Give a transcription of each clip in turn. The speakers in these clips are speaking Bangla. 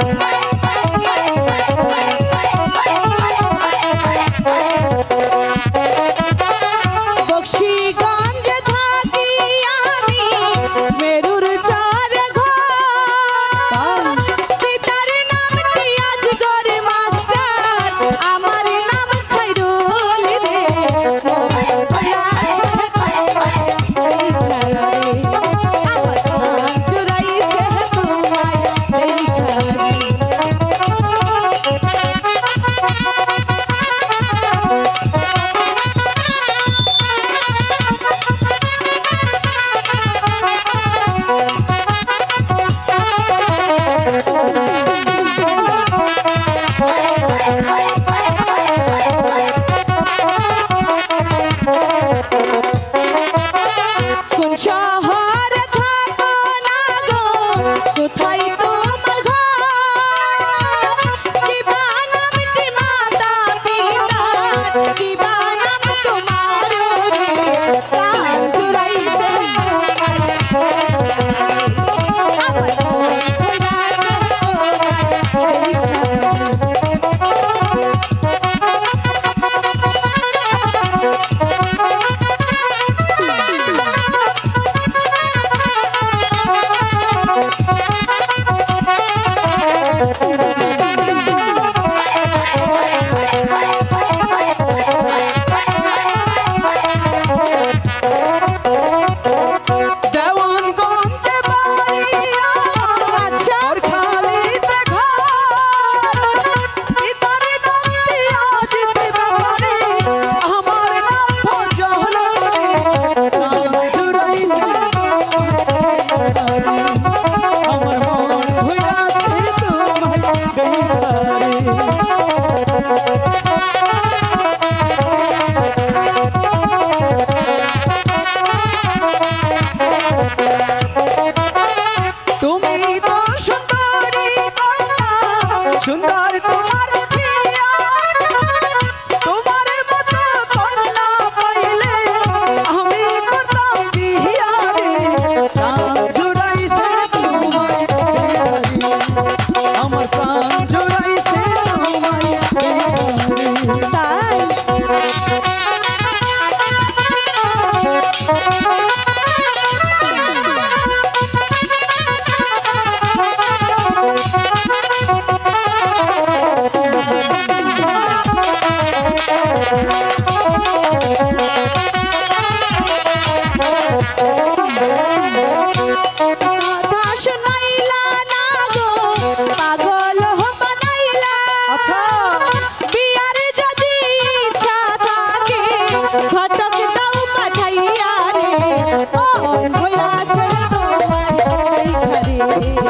Thank you. তুমি তো সুন্দরী সুন্দর তোমার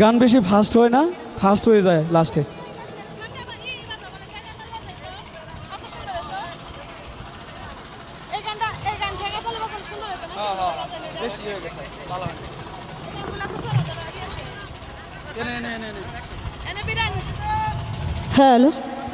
গান বেশি ফাস্ট হয় না ফাস্ট হয়ে যায় লাস্টে হ্যালো।